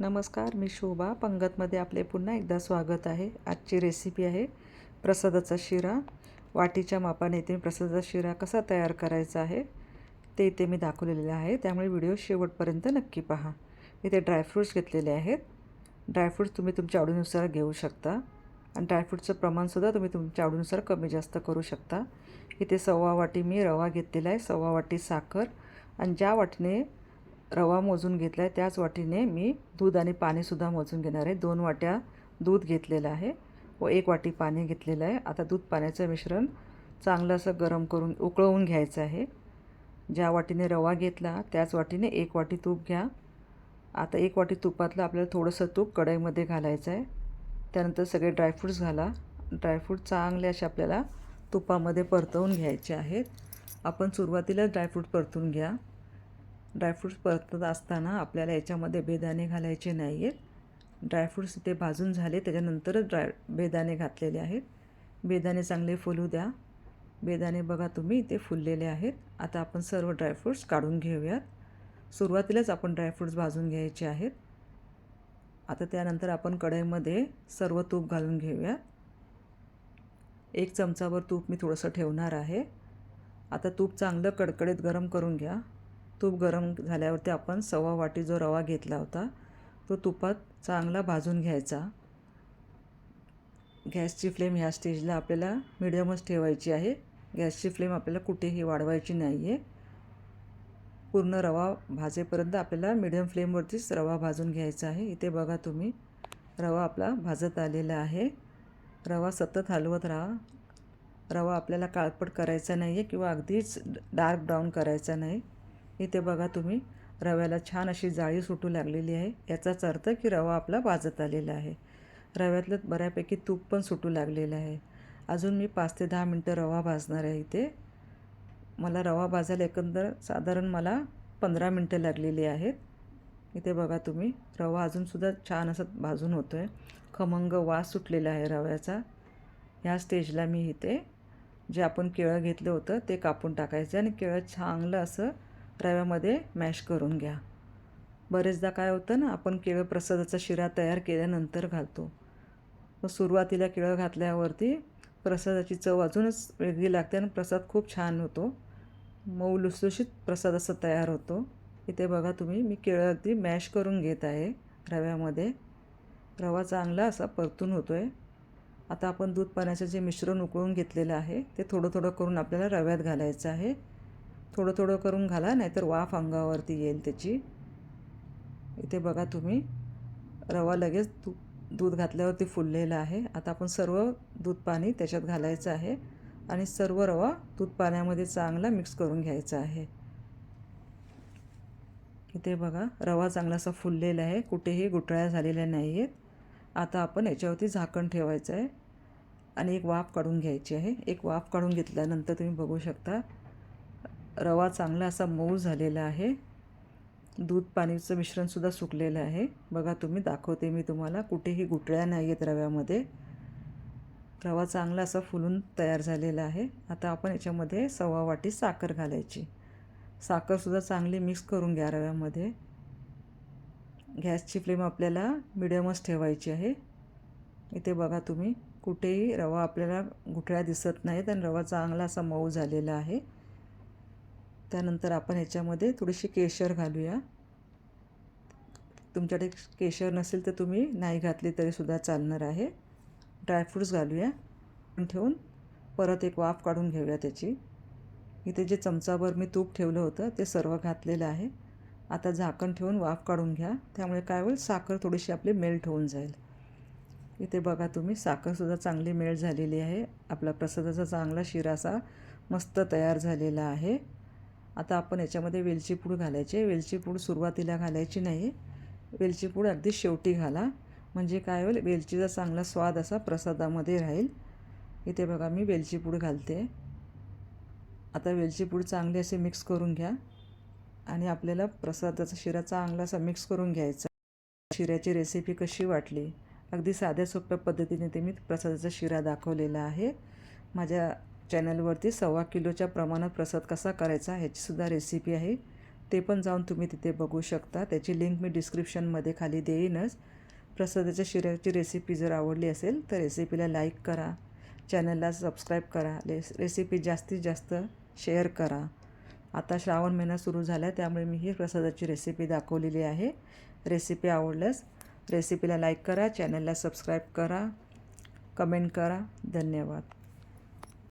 नमस्कार मी शोभा. पंगतमध्ये आपले पुन्हा एकदा स्वागत आहे. आजची रेसिपी आहे प्रसादाचा शिरा. वाटीच्या मापाने इथे प्रसादाचा शिरा कसा तयार करायचा आहे ते इथे मी दाखवलेले आहे. त्यामुळे व्हिडिओ शेवटपर्यंत नक्की पहा. इथे ड्रायफ्रूट्स घेतलेले आहेत. ड्रायफ्रूट्स तुम्ही तुमच्या आवडीनुसार घेऊ शकता. आणि ड्रायफ्रूटचं प्रमाणसुद्धा तुम्ही तुमच्या आवडीनुसार कमी जास्त करू शकता. इथे सव्वा वाटी मी रवा घेतलेला आहे. सव्वा वाटी साखर. आणि ज्या वाटीने रवा मोजून घेतला आहे त्याच वाटीने मी दूध आणि पाणीसुद्धा मोजून घेणार आहे. दोन वाट्या दूध घेतलेलं आहे व एक वाटी पाणी घेतलेलं आहे. आता दूध पाण्याचं मिश्रण चांगलं असं गरम करून उकळवून घ्यायचं आहे. ज्या वाटीने रवा घेतला त्याच वाटीने एक वाटी तूप घ्या. आता एक वाटी तुपातलं आपल्याला थोडंसं तूप कढईमध्ये घालायचं आहे. त्यानंतर सगळे ड्रायफ्रूट्स घाला. ड्रायफ्रूट चांगले असे आपल्याला तुपामध्ये परतवून घ्यायचे आहेत. आपण सुरुवातीला ड्रायफ्रूट परतून घ्या. ड्रायफ्रूट्स परतत असताना आपल्याला याच्यामध्ये बेदाणे घालायचे नाही आहेत ड्रायफ्रूट्स इथे भाजून झाले त्याच्यानंतरच ड्राय बेदाणे घातलेले आहेत. बेदाणे चांगले फुलू द्या. बेदाणे बघा तुम्ही इथे फुललेले आहेत. आता आपण सर्व ड्रायफ्रूट्स काढून घेऊयात. सुरुवातीलाच आपण ड्रायफ्रूट्स भाजून घ्यायचे आहेत. आता त्यानंतर आपण कढईमध्ये सर्व तूप घालून घेऊया एक चमचावर तूप मी थोडंसं ठेवणार आहे. आता तूप चांगलं कडकडीत गरम करून घ्या. तूप गरम झाल्यावरती आपण सव्वा वाटी जो रवा घेतला होता तो तुपात चांगला भाजून घ्यायचा. गॅसची फ्लेम ह्या स्टेजला आपल्याला मिडियमच ठेवायची आहे. गॅसची फ्लेम आपल्याला कुठेही वाढवायची नाही आहे पूर्ण रवा भाजेपर्यंत आपल्याला मिडियम फ्लेमवरतीच रवा भाजून घ्यायचा आहे. इथे बघा तुम्ही रवा आपला भाजत आलेला आहे. रवा सतत हलवत राहा. रवा आपल्याला काळपट करायचा नाही आहे किंवा अगदीच डार्क ब्राऊन करायचा नाही. इथे बघा तुम्ही रव्याला छान अशी जाळी सुटू लागलेली आहे. याचाच अर्थ की रवा आपला भाजत आलेला आहे. रव्यातलं बऱ्यापैकी तूप पण सुटू लागलेलं आहे. अजून मी पाच ते दहा मिनटं रवा भाजणार आहे इथे. मला रवा भाजायला एकंदर साधारण मला पंधरा मिनटं लागलेली आहेत. इथे बघा तुम्ही रवा अजूनसुद्धा छान असं भाजून होतो आहे खमंग वास सुटलेला आहे रव्याचा. ह्या स्टेजला मी इथे जे आपण केळं घेतलं होतं ते कापून टाकायचं आणि केळं चांगलं असं रव्यामध्ये मॅश करून घ्या. बरेचदा काय होतं ना आपण केळं प्रसादाचा शिरा तयार केल्यानंतर घालतो. मग सुरुवातीला केळं घातल्यावरती प्रसादाची चव अजूनच वेगळी लागते आणि प्रसाद खूप छान होतो. मऊ लुसलुशीत प्रसाद असा तयार होतो. इथे बघा तुम्ही मी केळं अगदी मॅश करून घेत आहे रव्यामध्ये. रवा चांगला असा परतून होतो आहे आता आपण दूध पाण्याचं जे मिश्रण उकळून घेतलेलं आहे ते थोडं थोडं करून आपल्याला रव्यात घालायचं आहे. थोडं थोडं करून घाला नाहीतर वाफ अंगावरती येईल त्याची. इथे बघा तुम्ही रवा लगेच तू दूध घातल्यावरती फुललेलं आहे. आता आपण सर्व दूध पाणी त्याच्यात घालायचं आहे आणि सर्व रवा दूध पाण्यामध्ये चांगला मिक्स करून घ्यायचा आहे. इथे बघा रवा चांगला असा फुललेला आहे. कुठेही गुटळ्या झालेल्या नाही आहेत आता आपण याच्यावरती झाकण ठेवायचं आहे आणि एक वाफ काढून घ्यायची आहे. एक वाफ काढून घेतल्यानंतर तुम्ही बघू शकता रवा चांगला असा मऊ झालेला आहे. दूध पाणीचं मिश्रणसुद्धा सुकलेलं आहे. बघा तुम्ही दाखवते मी तुम्हाला. कुठेही गुटळ्या नाही आहेत रव्यामध्ये. रवा चांगला असा फुलून तयार झालेला आहे. आता आपण याच्यामध्ये सव्वा वाटी साखर घालायची. साखरसुद्धा चांगली मिक्स करून घ्या रव्यामध्ये. गॅसची फ्लेम आपल्याला मिडियमच ठेवायची आहे. इथे बघा तुम्ही कुठेही रवा आपल्याला गुठळ्या दिसत नाहीत आणि रवा चांगला असा मऊ झालेला आहे. त्यानंतर आपण ह्याच्यामध्ये थोडीशी केशर घालूया. तुमच्याकडे केशर नसेल तर तुम्ही नाही घातली तरीसुद्धा चालणार आहे. ड्रायफ्रूट्स घालूया. ठेवून परत एक वाफ काढून घेऊया त्याची. इथे जे चमचाभर मी तूप ठेवलं होतं ते सर्व घातलेलं आहे. आता झाकण ठेवून वाफ काढून घ्या. त्यामुळे काय होईल? साखर थोडीशी आपली मेल्ट होऊन जाईल. इथे बघा तुम्ही साखरसुद्धा चांगली मेल्ट झालेली आहे. आपला प्रसादाचा चांगला शिरासा मस्त तयार झालेला आहे. आता आपण याच्यामध्ये वेलची पूड घालायची वेलची पूड सुरुवातीला घालायची नाही. वेलची पूड अगदी शेवटी घाला. म्हणजे काय होईल? वेलचीचा चांगला स्वाद असा प्रसादामध्ये राहील. इथे बघा मी वेलची पूड घालते. आता वेलची पूड चांगली असे मिक्स करून घ्या. आणि आपल्याला प्रसादाचा शिरा चांगला असा मिक्स करून घ्यायचा. शिऱ्याची रेसिपी कशी वाटली? अगदी साध्या सोप्या पद्धतीने ते मी प्रसादाचा शिरा दाखवलेला आहे. माझ्या चॅनलवरती सव्वा किलोच्या प्रमाणात प्रसाद कसा करायचा ह्याचीसुद्धा रेसिपी आहे. ते पण जाऊन तुम्ही तिथे बघू शकता. त्याची लिंक मी डिस्क्रिप्शनमध्ये खाली देईनच. प्रसादाच्या शिऱ्याची रेसिपी जर आवडली असेल तर रेसिपीला लाईक करा. चॅनलला सबस्क्राईब करा. रेस रेसिपी जास्तीत जास्त शेअर करा. आता श्रावण महिना सुरू झाला आहे त्यामुळे मी ही प्रसादाची रेसिपी दाखवलेली आहे. रेसिपी आवडल्यास रेसिपीला लाईक करा चॅनलला सबस्क्राईब करा. कमेंट करा. धन्यवाद.